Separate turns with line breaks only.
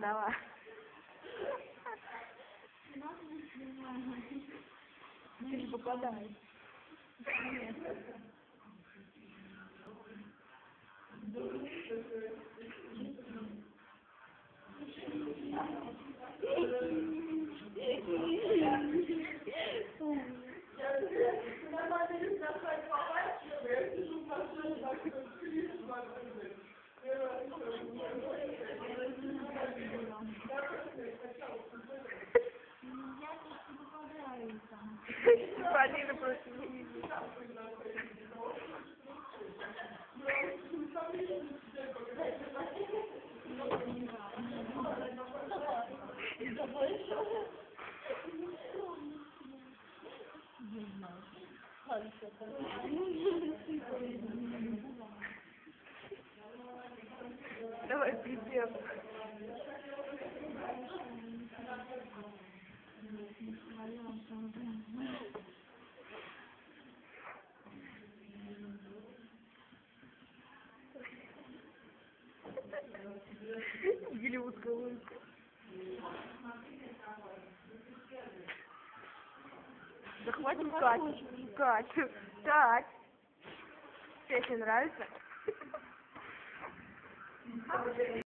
Давай. Ты же попадаешь. Полина просто не видит. Давай припев. Голливудская улыбка. Захватим Катю. Катю. Кать. Песня нравится?